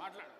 మాట్లాడు.